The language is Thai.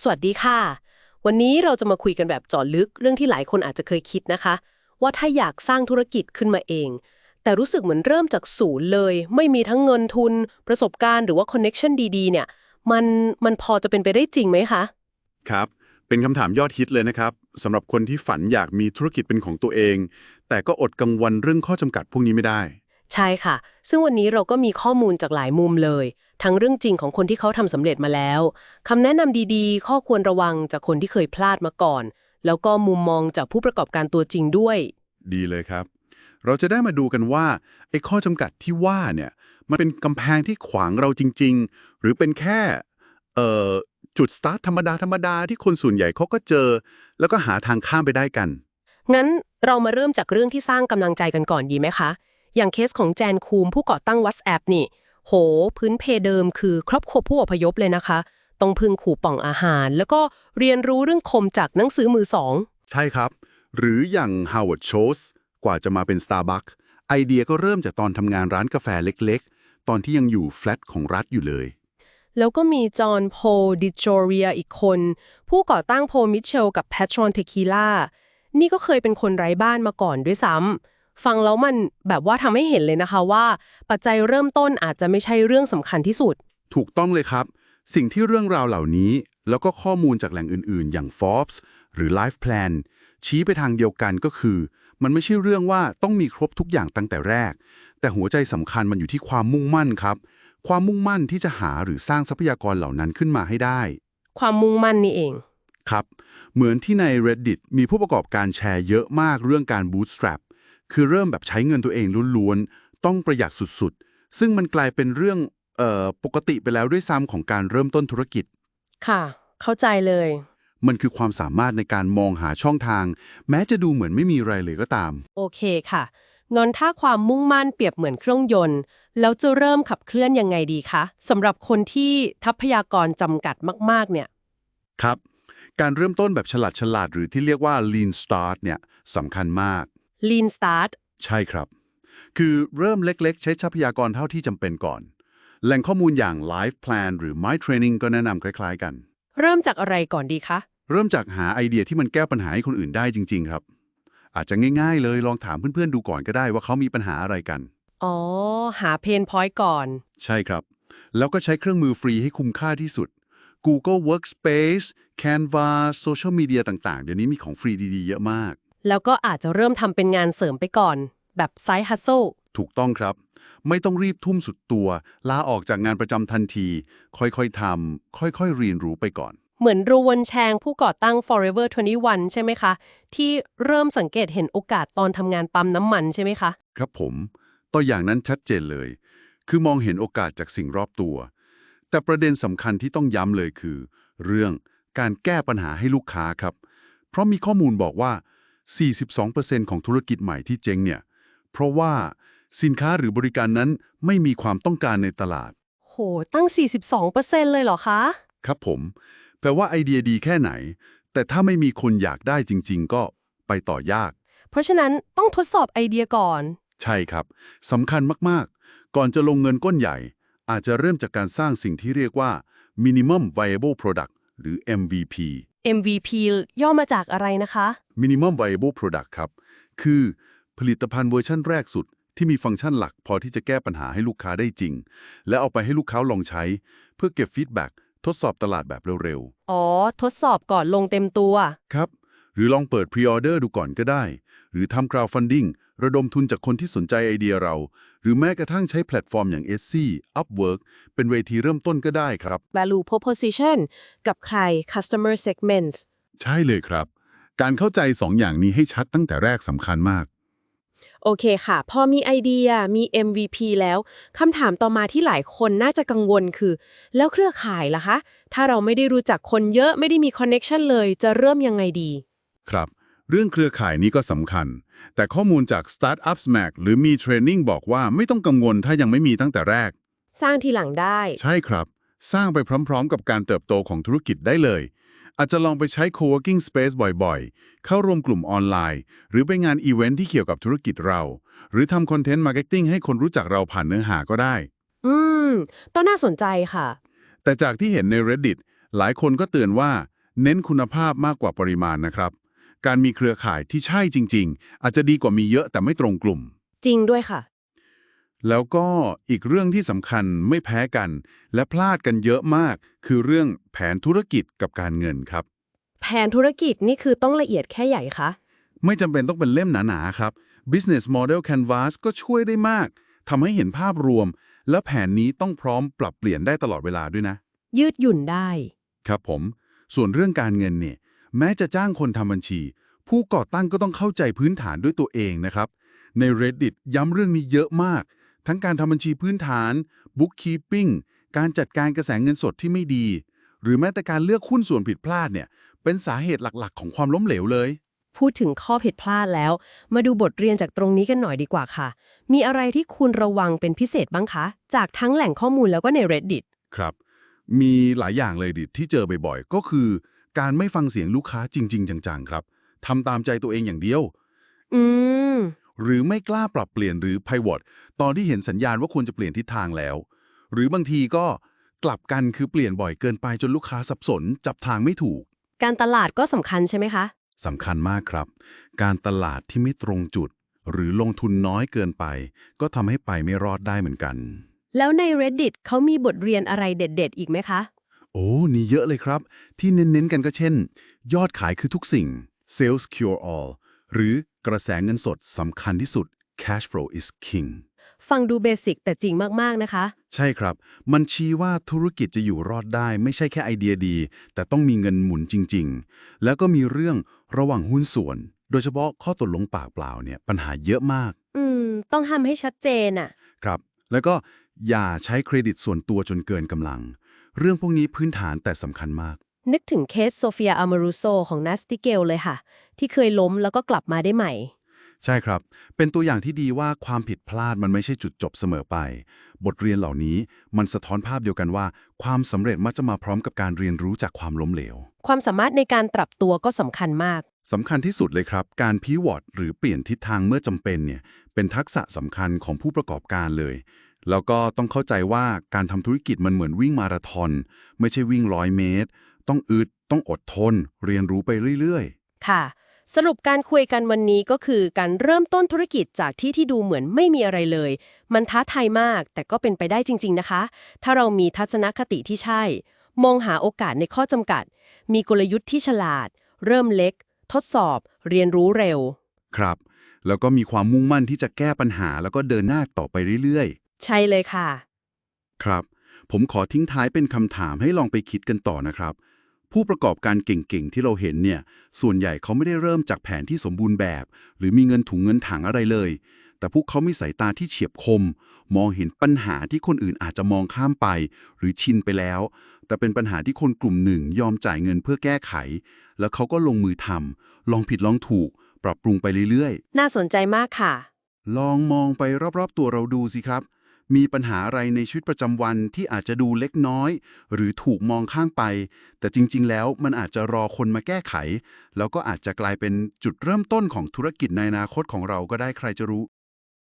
สวัสดีค่ะ วันนี้เราจะมาคุยกันแบบเจาะลึกเรื่องที่หลายคนอาจจะเคยคิดนะคะ ว่าถ้าอยากสร้างธุรกิจขึ้นมาเอง แต่รู้สึกเหมือนเริ่มจากศูนย์เลย ไม่มีทั้งเงินทุน ประสบการณ์หรือว่าคอนเน็ชันดีๆเนี่ยมันมันพอจะเป็นไปได้จริงไหมคะครับ เป็นคำถามยอดฮิตเลยนะครับสำหรับคนที่ฝันอยากมีธุรกิจเป็นของตัวเอง แต่ก็อดกังวลเรื่องข้อจำกัดพวกนี้ไม่ได้ ใช่ค่ะ ซึ่งวันนี้เราก็มีข้อมูลจากหลายมุมเลย ทั้งเรื่องจริงของคนที่เขาทำสำเร็จมาแล้วคำแนะนำดีๆ ข้อควรระวังจากคนที่เคยพลาดมาก่อน แล้วก็มุมมองจากผู้ประกอบการตัวจริงด้วย ดีเลยครับ เราจะได้มาดูกันว่าไอ้ข้อจำกัดที่ว่าเนี่ยมันเป็นกำแพงที่ขวางเราจริง ๆ หรือเป็นแค่เอ่อจุดสตาร์ทธรรมดาธรรมดาที่คนส่วนใหญ่เขาก็เจอ แล้วก็หาทางข้ามไปได้กัน งั้นเรามาเริ่มจากเรื่องที่สร้างกำลังใจกันก่อนดีไหมคะ อย่างเคสของแจนคูมผู้ก่อตั้ง WhatsApp นี่ โห พื้นเพเดิมคือครอบครัวผู้อพยพเลยนะคะ ต้องพึ่งขู่ป่องอาหาร แล้วก็เรียนรู้เรื่องคมจากหนังสือมือสอง ใช่ครับ หรืออย่าง Howard Schultz กว่าจะมาเป็น Starbucks ไอเดียก็เริ่มจากตอนทำงานร้านกาแฟเล็กๆ ตอนที่ยังอยู่แฟลตของรัฐอยู่เลย แล้วก็มีจอห์นโพดิจอเรียอีกคน ผู้ก่อตั้งโพมิเชลกับแพทรอนเทคิล่านี่ก็เคยเป็นคนไร้บ้านมาก่อนด้วยซ้ำ ฟังแล้วมันแบบว่าทำให้เห็นเลยนะคะว่า ปัจจัยเริ่มต้นอาจจะไม่ใช่เรื่องสำคัญที่สุด ถูกต้องเลยครับ สิ่งที่เรื่องราวเหล่านี้ แล้วก็ข้อมูลจากแหล่งอื่นๆ อย่าง Forbes หรือ Life Plan ชี้ไปทางเดียวกันก็คือ มันไม่ใช่เรื่องว่าต้องมีครบทุกอย่างตั้งแต่แรก แต่หัวใจสำคัญมันอยู่ที่ความมุ่งมั่นครับ ความมุ่งมั่นที่จะหาหรือสร้างทรัพยากรเหล่านั้นขึ้นมาให้ได้ ความมุ่งมั่นนี่เองครับ เหมือนที่ใน Reddit มีผู้ประกอบการแชร์เยอะมากเรื่องการ bootstrap คือเริ่มแบบใช้เงินตัวเองล้วนๆ ต้องประหยัดสุดๆ ซึ่งมันกลายเป็นเรื่องเอ่อปกติไปแล้วด้วยซ้ำของการเริ่มต้นธุรกิจ ค่ะ เข้าใจเลย มันคือความสามารถในการมองหาช่องทาง แม้จะดูเหมือนไม่มีอะไรเลยก็ตาม โอเคค่ะงั้นถ้าความมุ่งมั่นเปรียบเหมือนเครื่องยนต์ แล้วจะเริ่มขับเคลื่อนยังไงดีคะสำหรับคนที่ทรัพยากรจำกัดมาก ๆ เนี่ย ครับ การเริ่มต้นแบบฉลาดฉลาดๆหรือที่เรียกว่า lean start เนี่ยสำคัญมาก Lean Start ใช่ครับ คือเริ่มเล็กๆ ใช้ทรัพยากรเท่าที่จำเป็นก่อน แหล่งข้อมูลอย่าง Life Plan หรือ My Training ก็แนะนำคล้ายๆกัน เริ่มจากอะไรก่อนดีคะ เริ่มจากหาไอเดียที่มันแก้ปัญหาให้คนอื่นได้จริง ๆ ครับ อาจจะง่ายๆ เลยลองถามเพื่อนๆดูก่อนก็ได้ว่าเขามีปัญหาอะไรกัน อ๋อ หาเพนพอยต์ก่อน ใช่ครับ แล้วก็ใช้เครื่องมือฟรีให้คุ้มค่าที่สุด Google Workspace Canva Social Media ต่างๆ เดี๋ยวนี้มีของฟรีดีๆ เยอะมาก แล้วก็อาจจะเริ่มทำเป็นงานเสริมไปก่อน แบบไซ d ์ฮัส l e ถูกต้องครับ ไม่ต้องรีบทุ่มสุดตัว ลาออกจากงานประจำทันที ค่อยๆทำค่อยๆเรียนรู้ไปก่อน เหมือนรูวนแชงผู้ก่อตั้ง Forever 21 ใช่ไหมคะ ที่เริ่มสังเกตเห็นโอกาสตอนทำงานปั๊มน้ำมันใช่ไหมคะ ครับผม ตัวอย่างนั้นชัดเจนเลย คือมองเห็นโอกาสจากสิ่งรอบตัว แต่ประเด็นสำคัญที่ต้องย้ำเลยคือ เรื่องการแก้ปัญหาให้ลูกค้าครับ เพราะมีข้อมูลบอกว่า 42%ของธุรกิจใหม่ที่เจ๊งเนี่ย เพราะว่าสินค้าหรือบริการนั้นไม่มีความต้องการในตลาด โห ตั้ง 42%เลยเหรอคะ ครับผม แปลว่าไอเดียดีแค่ไหน แต่ถ้าไม่มีคนอยากได้จริง ๆ ก็ไปต่อยาก เพราะฉะนั้นต้องทดสอบไอเดียก่อน ใช่ครับสำคัญมากๆ ก่อนจะลงเงินก้นใหญ่ อาจจะเริ่มจากการสร้างสิ่งที่เรียกว่า minimum viable product หรือ MVP MVP ย่อมาจากอะไรนะคะ minimum viable product ครับ คือผลิตภัณฑ์เวอร์ชั่นแรกสุด ที่มีฟังก์ชันหลักพอที่จะแก้ปัญหาให้ลูกค้าได้จริง และเอาไปให้ลูกค้าลองใช้ เพื่อเก็บฟีดแบ็กทดสอบตลาดแบบเร็วอ๋อ ทดสอบก่อนลงเต็มตัวๆครับ หรือลองเปิดพรีออเดอร์ดูก่อนก็ได้ หรือทำ crowdfunding ระดมทุนจากคนที่สนใจไอเดียเรา หรือแม้กระทั่งใช้แพลตฟอร์มอย่าง Etsy Upwork เป็นเวทีเริ่มต้นก็ได้ครับ value proposition กับใคร customer segments ใช่เลยครับ การเข้าใจสองอย่างนี้ให้ชัดตั้งแต่แรกสำคัญมาก โอเคค่ะ พอมีไอเดียมี MVP แล้วคำถามต่อมาที่หลายคนน่าจะกังวลคือ แล้วเครือข่ายล่ะคะ ถ้าเราไม่ได้รู้จักคนเยอะไม่ได้มีคอนเน็ชันเลยจะเริ่มยังไงดี ครับ เรื่องเครือข่ายนี้ก็สำคัญ แต่ข้อมูลจาก Startup Smack หรือมีเทรนนิ่งบอกว่าไม่ต้องกังวลถ้ายังไม่มีตั้งแต่แรก สร้างทีหลังได้ ใช่ครับ สร้างไปพร้อม ๆ กับการเติบโตของธุรกิจได้เลย อาจจะลองไปใช้ co-working space บ่อยๆ เข้าร่วมกลุ่มออนไลน์ หรือไปงานอีเวนท์ที่เกี่ยวกับธุรกิจเรา หรือทำคอนเทนต์มาร์เก็ตติ้งให้คนรู้จักเราผ่านเนื้อหาก็ได้ อืมต้องน่าสนใจค่ะ แต่จากที่เห็นใน Reddit หลายคนก็เตือนว่า เน้นคุณภาพมากกว่าปริมาณนะครับ การมีเครือข่ายที่ใช่จริง ๆ อาจจะดีกว่ามีเยอะแต่ไม่ตรงกลุ่ม จริงด้วยค่ะ แล้วก็อีกเรื่องที่สำคัญไม่แพ้กัน และพลาดกันเยอะมาก คือเรื่องแผนธุรกิจกับการเงินครับ แผนธุรกิจนี่คือต้องละเอียดแค่ใหญ่คะไม่จำเป็นต้องเป็นเล่มหนาๆครับ Business Model Canvas ก็ช่วยได้มากทำให้เห็นภาพรวม และแผนนี้ต้องพร้อมปรับเปลี่ยนได้ตลอดเวลาด้วยนะ ยืดหยุ่นได้ ครับผม ส่วนเรื่องการเงินเนี่ย แม้จะจ้างคนทำบัญชี ผู้ก่อตั้งก็ต้องเข้าใจพื้นฐานด้วยตัวเองนะครับ ใน Reddit ย้ำเรื่องนี้เยอะมาก ทั้งการทำบัญชีพื้นฐาน bookkeeping การจัดการกระแสเงินสดที่ไม่ดี หรือแม้แต่การเลือกหุ้นส่วนผิดพลาดเนี่ย เป็นสาเหตุหลักๆ ของความล้มเหลวเลย พูดถึงข้อผิดพลาดแล้ว มาดูบทเรียนจากตรงนี้กันหน่อยดีกว่าค่ะ มีอะไรที่คุณระวังเป็นพิเศษบ้างคะ จากทั้งแหล่งข้อมูลแล้วก็ใน Reddit ครับ มีหลายอย่างเลยดิที่เจอบ่อยๆ ก็คือ การไม่ฟังเสียงลูกค้าจริง ๆ จัง ๆ ครับทำตามใจตัวเองอย่างเดียว อืม หรือไม่กล้าปรับเปลี่ยนหรือ pivot ตอนที่เห็นสัญญาณว่าควรจะเปลี่ยนทิศทางแล้ว หรือบางทีก็กลับกันคือเปลี่ยนบ่อยเกินไปจนลูกค้าสับสน จับทางไม่ถูกการตลาดก็สำคัญใช่ไหมคะ สำคัญมากครับ การตลาดที่ไม่ตรงจุด หรือลงทุนน้อยเกินไป ก็ทำให้ไปไม่รอดได้เหมือนกัน แล้วใน Reddit เขามีบทเรียนอะไรเด็ด ๆ อีกไหมคะ โอ้นี่เยอะเลยครับ ที่เน้นๆกันก็เช่น ยอดขายคือทุกสิ่ง sales cure all หรือกระแสเงินสดสำคัญที่สุด cash flow is king ฟังดูเบสิกแต่จริงมาก ๆ นะคะ ใช่ครับ มันชี้ว่าธุรกิจจะอยู่รอดได้ ไม่ใช่แค่ไอเดียดี แต่ต้องมีเงินหมุนจริง ๆ แล้วก็มีเรื่องระหว่างหุ้นส่วน โดยเฉพาะข้อตกลงปากเปล่าเนี่ยปัญหาเยอะมาก อืม ต้องทำให้ชัดเจนอะครับ แล้วก็อย่าใช้เครดิตส่วนตัวจนเกินกำลัง เรื่องพวกนี้พื้นฐานแต่สำคัญมาก นึกถึงเคสโซเฟียอามารูโซของนัสติเกลเลยค่ะ ที่เคยล้มแล้วก็กลับมาได้ใหม่ ใช่ครับ เป็นตัวอย่างที่ดีว่าความผิดพลาดมันไม่ใช่จุดจบเสมอไป บทเรียนเหล่านี้มันสะท้อนภาพเดียวกันว่า ความสำเร็จมักจะมาพร้อมกับการเรียนรู้จากความล้มเหลว ความสามารถในการปรับตัวก็สำคัญมาก สำคัญที่สุดเลยครับ การพิวอตหรือเปลี่ยนทิศทางเมื่อจำเป็นเนี่ยเป็นทักษะสำคัญของผู้ประกอบการเลย แล้วก็ต้องเข้าใจว่าการทำธุรกิจมันเหมือนวิ่งมาราธอน ไม่ใช่วิ่งร้อยเมตร ต้องอึด ต้องอดทน เรียนรู้ไปเรื่อยค่ะ สรุปการคุยกันวันนี้ก็คือการเริ่มต้นธุรกิจจากที่ที่ดูเหมือนไม่มีอะไรเลย มันท้าทายมาก แต่ก็เป็นไปได้จริง ๆนะคะ ถ้าเรามีทัศนคติที่ใช่ มองหาโอกาสในข้อจำกัด มีกลยุทธ์ที่ฉลาด เริ่มเล็ก ทดสอบ เรียนรู้เร็วๆครับ แล้วก็มีความมุ่งมั่นที่จะแก้ปัญหาแล้วก็เดินหน้าต่อไปเรื่อยๆ ใช่เลยค่ะ ครับ ผมขอทิ้งท้ายเป็นคำถามให้ลองไปคิดกันต่อนะครับ ผู้ประกอบการเก่งๆ ที่เราเห็นเนี่ย ส่วนใหญ่เขาไม่ได้เริ่มจากแผนที่สมบูรณ์แบบ หรือมีเงินถุงเงินถังอะไรเลย แต่พวกเขามีสายตาที่เฉียบคม มองเห็นปัญหาที่คนอื่นอาจจะมองข้ามไป หรือชินไปแล้ว แต่เป็นปัญหาที่คนกลุ่มหนึ่งยอมจ่ายเงินเพื่อแก้ไข แล้วเขาก็ลงมือทำลองผิดลองถูก ปรับปรุงไปเรื่อยๆ น่าสนใจมากค่ะ ลองมองไปรอบๆ ตัวเราดูสิครับ มีปัญหาอะไรในชีวิตประจำวันที่อาจจะดูเล็กน้อย หรือถูกมองข้างไป แต่จริง ๆ แล้วมันอาจจะรอคนมาแก้ไข แล้วก็อาจจะกลายเป็นจุดเริ่มต้นของธุรกิจในอนาคตของเราก็ได้ใครจะรู้